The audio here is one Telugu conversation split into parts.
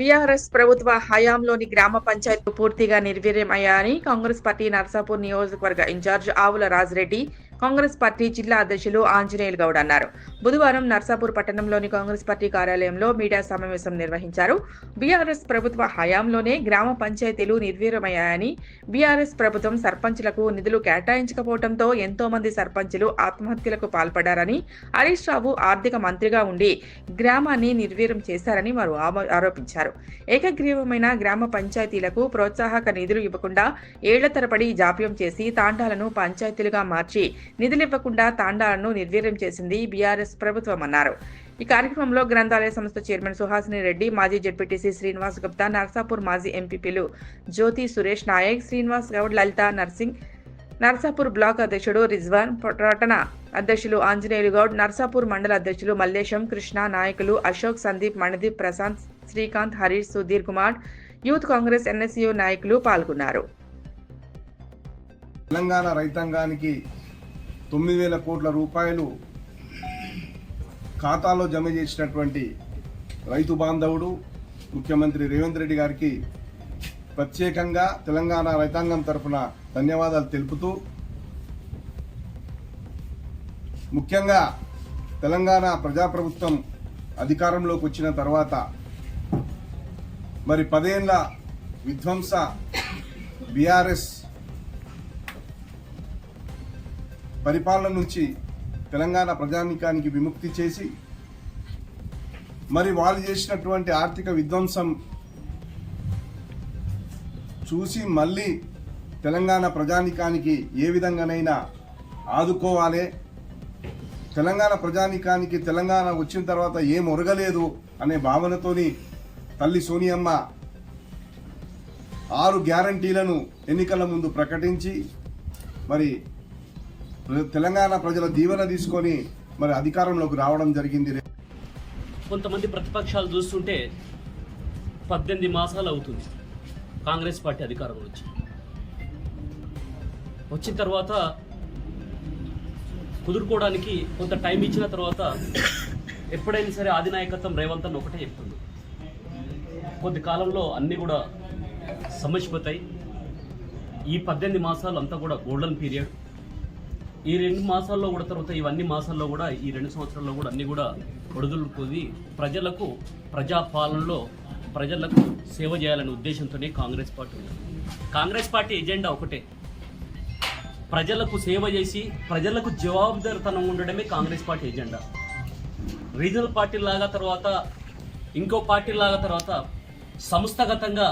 బీఆర్ఎస్ ప్రభుత్వ హయాంలోని గ్రామ పంచాయతీలు పూర్తిగా నిర్వీర్యమయ్యాయని కాంగ్రెస్ పార్టీ నర్సాపూర్ నియోజకవర్గ ఇన్ఛార్జ్ ఆవుల రాజిరెడ్డి కాంగ్రెస్ పార్టీ జిల్లా అధ్యక్షులు ఆంజనేయులు గౌడ్ అన్నారు. బుధవారం నర్సాపూర్ పట్టణంలోని కాంగ్రెస్ పార్టీ కార్యాలయంలో మీడియా సమావేశం నిర్వహించారు. బీఆర్ఎస్ ప్రభుత్వ హయాంలోనే గ్రామ పంచాయతీలు నిర్వీర్యమయ్యాయని బీఆర్ఎస్ ప్రభుత్వం సర్పంచులకు నిధులు కేటాయించకపోవడంతో ఎంతో మంది సర్పంచులు ఆత్మహత్యలకు పాల్పడ్డారని హరీష్ రావు ఆర్థిక మంత్రిగా ఉండి గ్రామాన్ని నిర్వీర్యం చేశారని వారు ఆరోపించారు. ఏకగ్రీవమైన గ్రామ పంచాయతీలకు ప్రోత్సాహక నిధులు ఇవ్వకుండా ఏళ్ళ తరబడి జాప్యం చేసి తాండాలను పంచాయతీలుగా మార్చి నిధులివ్వకుండా తాండాలను నిర్వీర్యం చేసింది బీఆర్ఎస్ ప్రభుత్వం అన్నారు. ఈ కార్యక్రమంలో గ్రంథాలయ సంస్థ చైర్మన్ సుహాసిని రెడ్డి మాజీ జడ్పీటీసీ శ్రీనివాస్ గుప్తా నర్సాపూర్ మాజీ ఎంపీపీలు జ్యోతి సురేష్ నాయక్ శ్రీనివాస్ గౌడ్ లలిత నర్సింగ్ నర్సాపూర్ బ్లాక్ అధ్యక్షుడు రిజ్వాన్ పట్టణ అధ్యక్షులు ఆంజనేయులు గౌడ్ నర్సాపూర్ మండల అధ్యక్షులు మల్లేశం కృష్ణ నాయకులు అశోక్ సందీప్ మణిదీప్ ప్రశాంత్ శ్రీకాంత్ హరీష్ సుధీర్ కుమార్ యూత్ కాంగ్రెస్ ఎన్ఎస్యు నాయకులు పాల్గొన్నారు. తెలంగాణ రైతాంగానికి తొమ్మిది వేల కోట్ల రూపాయలు ఖాతాలో జమ చేసినటువంటి రైతు బాంధవుడు ముఖ్యమంత్రి రేవంత్ రెడ్డి గారికి ప్రత్యేకంగా తెలంగాణ రైతాంగం తరఫున ధన్యవాదాలు తెలుపుతూ ముఖ్యంగా తెలంగాణ ప్రజాప్రభుత్వం అధికారంలోకి వచ్చిన తర్వాత మరి పదేళ్ళ విధ్వంస బీఆర్ఎస్ పరిపాలన నుంచి తెలంగాణ ప్రజానీకానికి విముక్తి చేసి మరి వాళ్ళు చేసినటువంటి ఆర్థిక విధ్వంసం చూసి మళ్ళీ తెలంగాణ ప్రజానీకానికి ఏ విధంగానైనా ఆదుకోవాలి. తెలంగాణ ప్రజానీకానికి తెలంగాణ వచ్చిన తర్వాత ఏం ఒరగలేదు అనే భావనతోని తల్లి సోనియమ్మ ఆరు గ్యారంటీలను ఎన్నికల ముందు ప్రకటించి మరి తెలంగాణ ప్రజల దీవెన తీసుకొని మరి అధికారంలోకి రావడం జరిగింది. కొంతమంది ప్రతిపక్షాలు చూస్తుంటే పద్దెనిమిది మాసాలు అవుతుంది కాంగ్రెస్ పార్టీ అధికారంలో వచ్చి. వచ్చిన తర్వాత కుదురుకోవడానికి కొంత టైం ఇచ్చిన తర్వాత ఎప్పుడైనా సరే ఆధినాయకత్వం రేవంత్ అని ఒకటే చెప్తుంది. కొద్ది కాలంలో అన్నీ కూడా సమసిపోతాయి ఈ పద్దెనిమిది మాసాలు అంతా కూడా గోల్డెన్ పీరియడ్. ఈ రెండు మాసాల్లో కూడా తర్వాత ఇవన్నీ మాసాల్లో కూడా ఈ రెండు సంవత్సరాల్లో కూడా అన్నీ కూడా ఒడిదుడుకుని ప్రజలకు ప్రజాపాలనలో ప్రజలకు సేవ చేయాలనే ఉద్దేశంతోనే కాంగ్రెస్ పార్టీ ఉంది. కాంగ్రెస్ పార్టీ ఎజెండా ఒకటే. ప్రజలకు సేవ చేసి ప్రజలకు జవాబుదారితనం ఉండడమే Congress party agenda. Regional party లాగా తర్వాత ఇంకో పార్టీ లాగా తర్వాత సంస్థగతంగా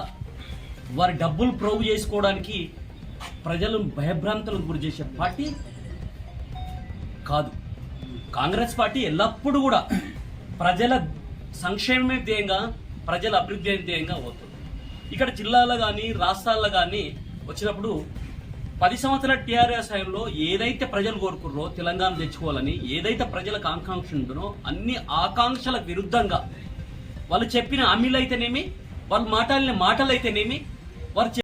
వారి డబ్బులు ప్రోగు చేసుకోవడానికి ప్రజలను భయభ్రాంతులకు గురి చేసే పార్టీ కాదు. కాంగ్రెస్ పార్టీ ఎల్లప్పుడూ కూడా ప్రజల సంక్షేమమే ధ్యేయంగా ప్రజల అభివృద్ధి ధ్యేయంగా పోతుంది. ఇక్కడ జిల్లాలో కానీ రాష్ట్రాల్లో కానీ వచ్చినప్పుడు పది సంవత్సరాల టీఆర్ఎస్ హయాంలో ఏదైతే ప్రజలు కోరుకుర్రో తెలంగాణ తెచ్చుకోవాలని ఏదైతే ప్రజలకు ఆకాంక్ష ఉందో అన్ని ఆకాంక్షల విరుద్ధంగా వాళ్ళు చెప్పిన హామీలు అయితేనేమి వాళ్ళు మాట్లాడిన మాటలు అయితేనేమి వారు